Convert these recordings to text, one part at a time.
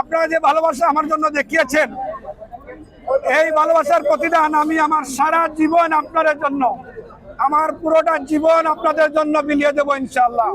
আপনারা যে ভালোবাসা আমার জন্য দেখিয়েছেন, এই ভালোবাসার প্রতিদান আমি আমার সারা জীবন আপনাদের জন্য, আমার পুরোটা জীবন আপনাদের জন্য বিলিয়ে দেবো ইনশাল্লাহ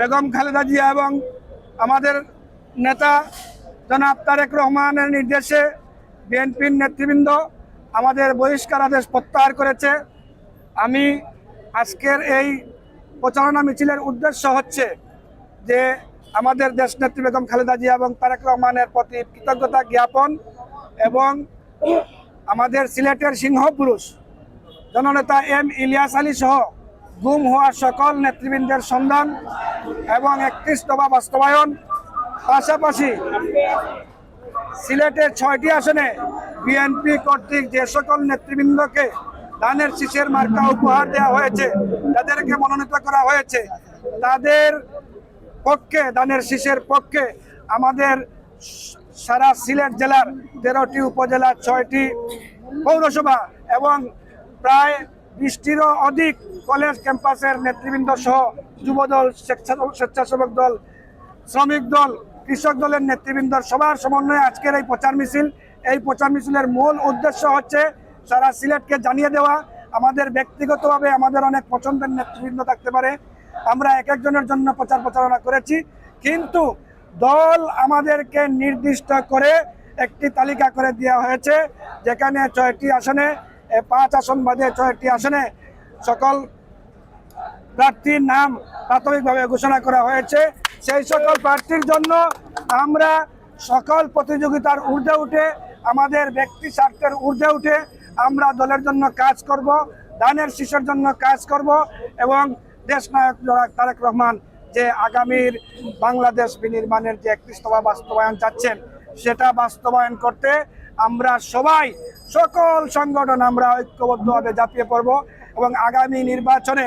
বেগম খালেদা জিয়া এবং আমাদের নেতা জনাব তারেক রহমানের নির্দেশে বিএনপির নেতৃবৃন্দ আমাদের বহিষ্কার আদেশ প্রত্যাহার করেছে। আমি আজকের এই প্রচারণা মিছিলের উদ্দেশ্য হচ্ছে যে আমাদের দেশনেত্রী বেগম খালেদা জিয়া এবং তারেক রহমানের প্রতি কৃতজ্ঞতা জ্ঞাপন এবং আমাদের সিলেটের সিংহ পুরুষ জননেতা এম ইলিয়াস আলী সহ গুম হওয়া সকল নেতৃবৃন্দের সন্ধান এবং একত্রিশ দফা বাস্তবায়ন। পাশাপাশি সিলেটের ছয়টি আসনে বিএনপি কর্তৃক যে সকল নেতৃবৃন্দকে ধানের শীষের মার্কা উপহার দেওয়া হয়েছে, তাদেরকে মনোনীত করা হয়েছে, তাদের পক্ষে ধানের শীষের পক্ষে আমাদের সারা সিলেট জেলার তেরোটি উপজেলার ছয়টি পৌরসভা এবং প্রায় বিশটিরও অধিক কলেজ ক্যাম্পাসের নেতৃবৃন্দ সহ যুবদল স্বেচ্ছা- স্বেচ্ছাসেবক দল, শ্রমিক দল, কৃষক দলের নেতৃবৃন্দর সবার সমন্বয়ে আজকের এই প্রচার মিছিল। এই প্রচার মিছিলের মূল উদ্দেশ্য হচ্ছে সারা সিলেটকে জানিয়ে দেওয়া। আমাদের ব্যক্তিগতভাবে আমাদের অনেক পছন্দের নেতৃবৃন্দ থাকতে পারে। আমরা এক একজনের জন্য প্রচার প্রচারণা করেছি। কিন্তু দল আমাদেরকে নির্দিষ্ট করে একটি তালিকা করে দেওয়া হয়েছে, যেখানে ছয়টি আসনে পাঁচ আসন বাদে ছয়টি আসনে সকল প্রার্থীর নাম প্রাথমিকভাবে ঘোষণা করা হয়েছে। সেই সকল প্রার্থীর জন্য আমরা সকল প্রতিযোগিতার ঊর্ধ্বে উঠে, আমাদের ব্যক্তি স্বার্থের ঊর্ধ্বে উঠে আমরা দলের জন্য কাজ করব, দানের শিশুর জন্য কাজ করব এবং দেশ নায়ক তারেক রহমান যে আগামীর বাংলাদেশ বিনির্মাণের যে একত্রিশতম বাস্তবায়ন চাচ্ছেন, সেটা বাস্তবায়ন করতে আমরা সবাই, সকল সংগঠন আমরা ঐক্যবদ্ধভাবে ঝাঁপিয়ে পড়ব এবং আগামী নির্বাচনে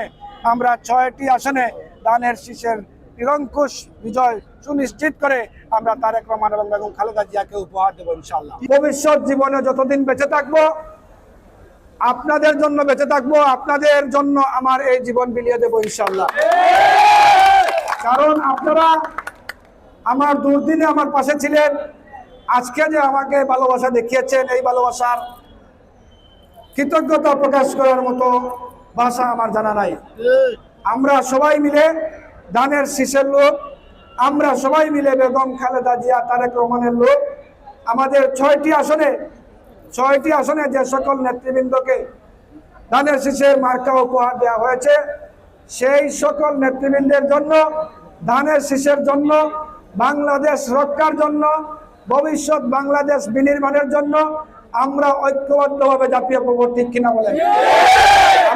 আমরা ছয়টি আসনে দানের শীষের নিরঙ্কুশ বিজয় সুনিশ্চিত করে আমরা তারেক রহমান এবং বেগম খালেদা জিয়াকে উপহার দেবো ইনশাল্লাহ ভবিষ্যৎ জীবনে যতদিন বেঁচে থাকব, আপনাদের জন্য বেঁচে থাকব, আপনাদের জন্য আমার এই জীবন বিলিয়ে দেবো ইনশাল্লাহ কারণ আপনারা আমার দুর্দিনে আমার পাশে ছিলেন আজকে যে আমাকে ভালোবাসা দেখিয়েছেন, এই ভালোবাসার কৃতজ্ঞতা প্রকাশ করার মতো ভাষা আমার জানা নাই। আমরা সবাই মিলে দানের শীষের লোক, আমরা সবাই মিলে বেগম খালেদা জিয়া, তারেক রহমানের লোক, আমাদের ছয়টি আসনে ছয়টি আসনে যে সকল নেতৃবৃন্দকে দানের শীষের মার্কা উপহার দেওয়া হয়েছে, সেই সকল নেতৃবৃন্দের জন্য ধানের শীষের জন্য, বাংলাদেশ রক্ষার জন্য ভবিষ্যৎ বাংলাদেশ বিনির্মাণের জন্য আমরা ঐক্যবদ্ধভাবে জাতীয় প্রবর্তী কিনা বলেন।